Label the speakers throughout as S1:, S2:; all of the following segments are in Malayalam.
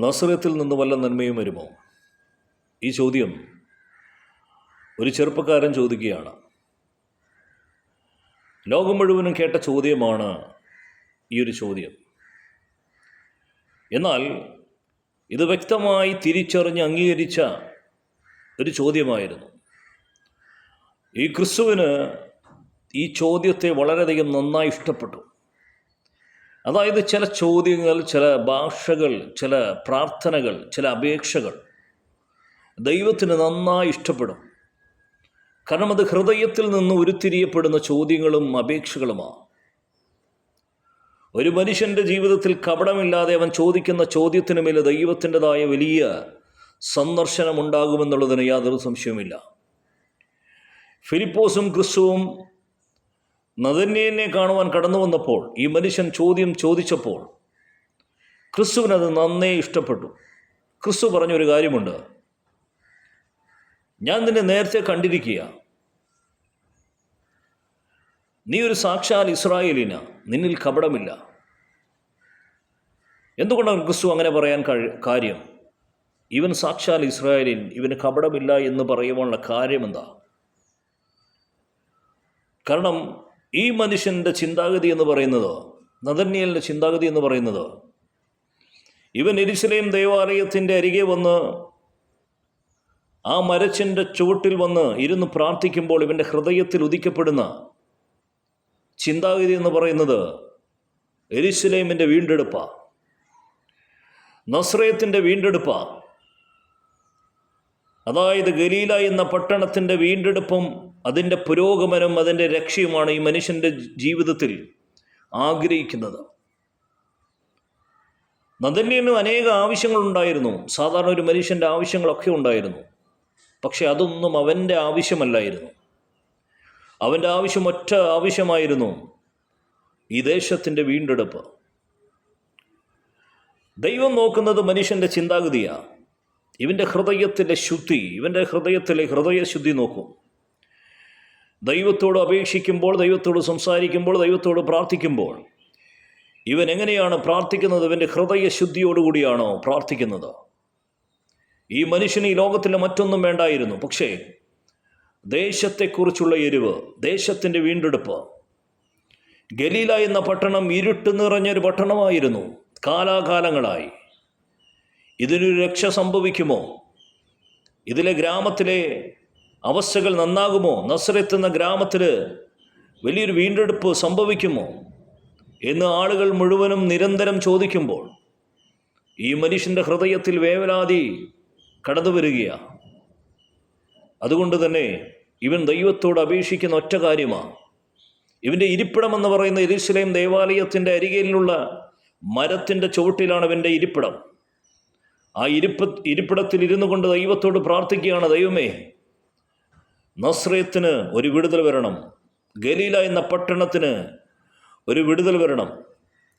S1: നസ്രത്തിൽ നിന്ന് വല്ല നന്മയും വരുമോ? ഈ ചോദ്യം ഒരു ചെറുപ്പക്കാരൻ ചോദിക്കുകയാണ്. ലോകം മുഴുവനും കേട്ട ചോദ്യമാണ് ഈ ഒരു ചോദ്യം. എന്നാൽ ഇത് വ്യക്തമായി തിരിച്ചറിഞ്ഞ് അംഗീകരിച്ച ഒരു ചോദ്യമായിരുന്നു. ഈ ക്രിസ്തുവിന് ഈ ചോദ്യത്തെ വളരെയധികം നന്നായി ഇഷ്ടപ്പെട്ടു. അതായത് ചില ചോദ്യങ്ങൾ ചില ഭാഷകൾ ചില പ്രാർത്ഥനകൾ ചില അപേക്ഷകൾ ദൈവത്തിന് നന്നായി ഇഷ്ടപ്പെടും. കാരണം അത് ഹൃദയത്തിൽ നിന്ന് ഉരുത്തിരിയപ്പെടുന്ന ചോദ്യങ്ങളും അപേക്ഷകളുമാണ് ഒരു മനുഷ്യന്റെ ജീവിതത്തിൽ കപടമില്ലാതെ അവൻ ചോദിക്കുന്ന ചോദ്യത്തിന് മേലെ ദൈവത്തിന്റെതായ വലിയ സന്ദർശനമുണ്ടാകുമെന്നുള്ളതിന് യാതൊരു സംശയവുമില്ല. ഫിലിപ്പോസും ക്രിസ്തുവും നദന്യനെ കാണുവാൻ കടന്നു വന്നപ്പോൾ ഈ മനുഷ്യൻ ചോദ്യം ചോദിച്ചപ്പോൾ ക്രിസ്തുവിനത് നന്നേ ഇഷ്ടപ്പെട്ടു. ക്രിസ്തു പറഞ്ഞൊരു കാര്യമുണ്ട്. ഞാൻ നിന്നെ നേരത്തെ കണ്ടിരിക്കുക നീ ഒരു സാക്ഷാൽ ഇസ്രായേലിന. നിന്നിൽ കപടമില്ല. എന്തുകൊണ്ടാണ് ക്രിസ്തു അങ്ങനെ പറയാൻ കാര്യം? ഇവൻ സാക്ഷാൽ ഇസ്രായേലിൻ. ഇവന് കപടമില്ല എന്ന് പറയുവാനുള്ള കാര്യമെന്താ? കാരണം ഈ മനുഷ്യന്റെ ചിന്താഗതി എന്ന് പറയുന്നതോ നദന്യലിന്റെ ചിന്താഗതി എന്ന് പറയുന്നതോ ഇവൻ എരിശിലേം ദേവാലയത്തിന്റെ അരികെ വന്ന് ആ മരച്ചിന്റെ ചുവട്ടിൽ വന്ന് ഇരുന്ന് പ്രാർത്ഥിക്കുമ്പോൾ ഇവന്റെ ഹൃദയത്തിൽ ഉദിക്കപ്പെടുന്ന ചിന്താഗതി എന്ന് പറയുന്നത് എരിശിലേമിന്റെ വീണ്ടെടുപ്പ. നസ്രയത്തിന്റെ വീണ്ടെടുപ്പ. അതായത് ഗലീല എന്ന പട്ടണത്തിന്റെ വീണ്ടെടുപ്പും അതിന്റെ പുരോഗമനം അതിന്റെ രക്ഷയുമാണ് ഈ മനുഷ്യന്റെ ജീവിതത്തിൽ ആഗ്രഹിക്കുന്നത്. നന്ദന്യനും അനേക ആവശ്യങ്ങളുണ്ടായിരുന്നു. സാധാരണ ഒരു മനുഷ്യന്റെ ആവശ്യങ്ങളൊക്കെ ഉണ്ടായിരുന്നു. പക്ഷെ അതൊന്നും അവന്റെ ആവശ്യമല്ലായിരുന്നു. അവന്റെ ആവശ്യം ഒറ്റ ആവശ്യമായിരുന്നു ഈ ദേശത്തിന്റെ വീണ്ടെടുപ്പ്. ദൈവം നോക്കുന്നത് മനുഷ്യന്റെ ചിന്താഗതിയാണ്. ഇവന്റെ ഹൃദയത്തിലെ ശുദ്ധി ഇവന്റെ ഹൃദയത്തിലെ ഹൃദയശുദ്ധി നോക്കും. ദൈവത്തോട് അപേക്ഷിക്കുമ്പോൾ ദൈവത്തോട് സംസാരിക്കുമ്പോൾ ദൈവത്തോട് പ്രാർത്ഥിക്കുമ്പോൾ ഇവൻ എങ്ങനെയാണ് പ്രാർത്ഥിക്കുന്നത്? ഇവന്റെ ഹൃദയശുദ്ധിയോടുകൂടിയാണോ പ്രാർത്ഥിക്കുന്നത്? ഈ മനുഷ്യന് ഈ ലോകത്തിലെ മറ്റൊന്നും വേണ്ടായിരുന്നു. പക്ഷേ ദേശത്തെക്കുറിച്ചുള്ള എരിവ് ദേശത്തിന്റെ വീണ്ടെടുപ്പ് ഗലീല എന്ന പട്ടണം ഇരുട്ട് നിറഞ്ഞൊരു പട്ടണമായിരുന്നു കാലാകാലങ്ങളായി. ഇതിനൊരു രക്ഷ സംഭവിക്കുമോ? ഇതിലെ ഗ്രാമത്തിലെ അവസ്ഥകൾ നന്നാകുമോ? നസ്രത്ത് എന്ന ഗ്രാമത്തിൽ വലിയൊരു വീണ്ടെടുപ്പ് സംഭവിക്കുമോ? എന്ന് ആളുകൾ മുഴുവനും നിരന്തരം ചോദിക്കുമ്പോൾ ഈ മനുഷ്യന്റെ ഹൃദയത്തിൽ വേവലാതി കടന്നു വരികയാണ് അതുകൊണ്ട് തന്നെ ഇവൻ ദൈവത്തോട് അപേക്ഷിക്കുന്ന ഒറ്റ കാര്യമാണ് ഇവന്റെ ഇരിപ്പിടം എന്ന് പറയുന്ന എരിശിലേം ദേവാലയത്തിന്റെ അരികിലുള്ള മരത്തിന്റെ ചുവട്ടിലാണ് ഇവന്റെ ഇരിപ്പിടം. ആ ഇരിപ്പ ഇരിപ്പിടത്തിൽ ഇരുന്നു കൊണ്ട് ദൈവത്തോട് പ്രാർത്ഥിക്കുകയാണ് ദൈവമേ നസ്രയത്തിന് ഒരു വിടുതൽ വരണം. ഗലീല എന്ന പട്ടണത്തിന് ഒരു വിടുതൽ വരണം.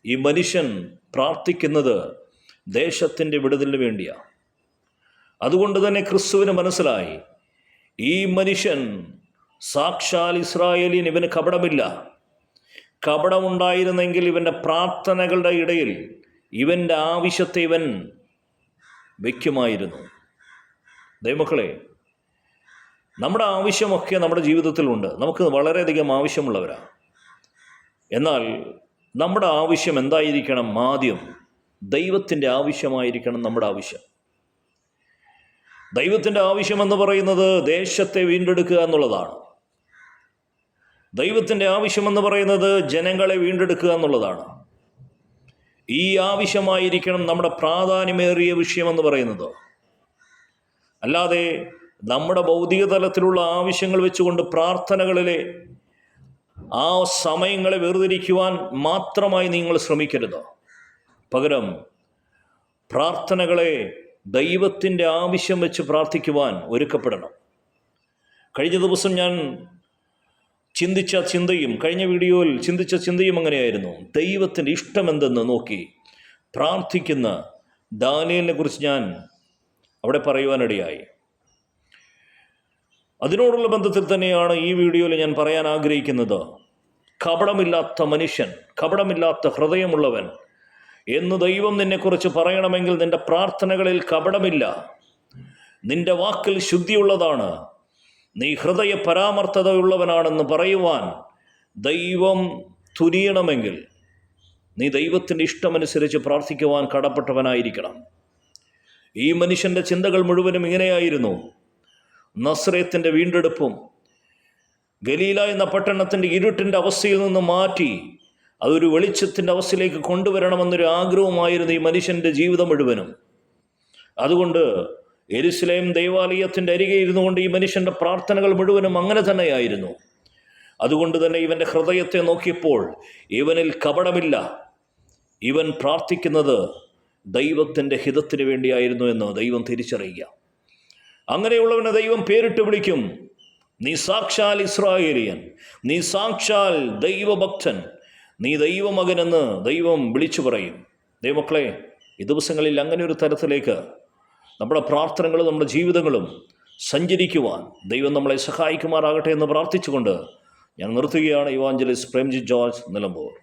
S1: ഈ മനുഷ്യൻ പ്രാർത്ഥിക്കുന്നത് ദേശത്തിന്റെ വിടുതലിന് വേണ്ടിയാണ് അതുകൊണ്ട് തന്നെ ക്രിസ്തുവിന് മനസ്സിലായി ഈ മനുഷ്യൻ സാക്ഷാൽ ഇസ്രായേലിൻ ഇവന് കപടമില്ല. കപടമുണ്ടായിരുന്നെങ്കിൽ ഇവന്റെ പ്രാർത്ഥനകളുടെ ഇടയിൽ ഇവന്റെ ആവശ്യത്തെ ഇവൻ വയ്ക്കുമായിരുന്നു. ദൈവമക്കളെ നമ്മുടെ ആവശ്യമൊക്കെ നമ്മുടെ ജീവിതത്തിലുണ്ട്. നമുക്ക് വളരെയധികം ആവശ്യമുള്ളവരാണ്. എന്നാൽ നമ്മുടെ ആവശ്യം എന്തായിരിക്കണം? ആദ്യം ദൈവത്തിന്റെ ആവശ്യമായിരിക്കണം നമ്മുടെ ആവശ്യം. ദൈവത്തിന്റെ ആവശ്യമെന്ന് പറയുന്നത് ദേശത്തെ വീണ്ടെടുക്കുക എന്നുള്ളതാണ്. ദൈവത്തിന്റെ ആവശ്യമെന്ന് പറയുന്നത് ജനങ്ങളെ വീണ്ടെടുക്കുക എന്നുള്ളതാണ്. ഈ ആവശ്യമായിരിക്കണം നമ്മുടെ പ്രാധാന്യമേറിയ വിഷയമെന്ന് പറയുന്നത്. അല്ലാതെ നമ്മുടെ ഭൗതിക തലത്തിലുള്ള ആവശ്യങ്ങൾ വെച്ചുകൊണ്ട് പ്രാർത്ഥനകളിലെ ആ സമയങ്ങളെ വേർതിരിക്കുവാൻ മാത്രമായി നിങ്ങൾ ശ്രമിക്കരുത്. പകരം പ്രാർത്ഥനകളെ ദൈവത്തിന്റെ ആവശ്യം വെച്ച് പ്രാർത്ഥിക്കുവാൻ ഒരുക്കപ്പെടണം. കഴിഞ്ഞ ദിവസം ഞാൻ ചിന്തിച്ച ചിന്തയും കഴിഞ്ഞ വീഡിയോയിൽ ചിന്തിച്ച ചിന്തയും അങ്ങനെയായിരുന്നു. ദൈവത്തിന്റെ ഇഷ്ടമെന്തെന്ന് നോക്കി പ്രാർത്ഥിക്കുന്ന ദാനിയലിനെ കുറിച്ച് ഞാൻ അവിടെ പറയുവാനിടയായി. അതിനോടുള്ള ബന്ധത്തിൽ തന്നെയാണ് ഈ വീഡിയോയിൽ ഞാൻ പറയാൻ ആഗ്രഹിക്കുന്നത്. കപടമില്ലാത്ത മനുഷ്യൻ കപടമില്ലാത്ത ഹൃദയമുള്ളവൻ എന്ന് ദൈവം നിന്നെക്കുറിച്ച് പറയണമെങ്കിൽ നിന്റെ പ്രാർത്ഥനകളിൽ കപടമില്ല. നിന്റെ വാക്കിൽ ശുദ്ധിയുള്ളതാണ്. നീ ഹൃദയ പരാമർത്ഥതയുള്ളവനാണെന്ന് പറയുവാൻ ദൈവം തുനിയണമെങ്കിൽ നീ ദൈവത്തിന്റെ ഇഷ്ടമനുസരിച്ച് പ്രാർത്ഥിക്കുവാൻ കടപ്പെട്ടവനായിരിക്കണം. ഈ മനുഷ്യന്റെ ചിന്തകൾ മുഴുവനും ഇങ്ങനെയായിരുന്നു. നസ്രയത്തിന്റെ വീണ്ടെടുപ്പും ഗലീല എന്ന പട്ടണത്തിന്റെ ഇരുട്ടിന്റെ അവസ്ഥയിൽ നിന്ന് മാറ്റി അതൊരു വെളിച്ചത്തിന്റെ അവസ്ഥയിലേക്ക് കൊണ്ടുവരണമെന്നൊരു ആഗ്രഹമായിരുന്നു ഈ മനുഷ്യന്റെ ജീവിതം മുഴുവനും. അതുകൊണ്ട് എരുസലേം ദൈവാലയത്തിന്റെ അരികെ ഇരുന്നു കൊണ്ട് ഈ മനുഷ്യന്റെ പ്രാർത്ഥനകൾ മുഴുവനും അങ്ങനെ തന്നെയായിരുന്നു. അതുകൊണ്ട് തന്നെ ഇവന്റെ ഹൃദയത്തെ നോക്കിയപ്പോൾ ഇവനിൽ കപടമില്ല. ഇവൻ പ്രാർത്ഥിക്കുന്നത് ദൈവത്തിന്റെ ഹിതത്തിന് വേണ്ടിയായിരുന്നു എന്ന് ദൈവം തിരിച്ചറിയുക. അങ്ങനെയുള്ളവനെ ദൈവം പേരിട്ട് വിളിക്കും. നീ സാക്ഷാൽ ഇസ്രായേലിയൻ. നീ സാക്ഷാൽ ദൈവഭക്തൻ. നീ ദൈവമകനെന്ന് ദൈവം വിളിച്ചു പറയും. ദൈവമക്കളെ ഈ ദിവസങ്ങളിൽ അങ്ങനെ ഒരു തരത്തിലേക്ക് നമ്മുടെ പ്രാർത്ഥനകളും നമ്മുടെ ജീവിതങ്ങളും സഞ്ചരിക്കുവാൻ ദൈവം നമ്മളെ സഹായിക്കുമാറാകട്ടെ എന്ന് പ്രാർത്ഥിച്ചുകൊണ്ട് ഞാൻ നിർത്തുകയാണ്. Evangelist Premji George Nilambur.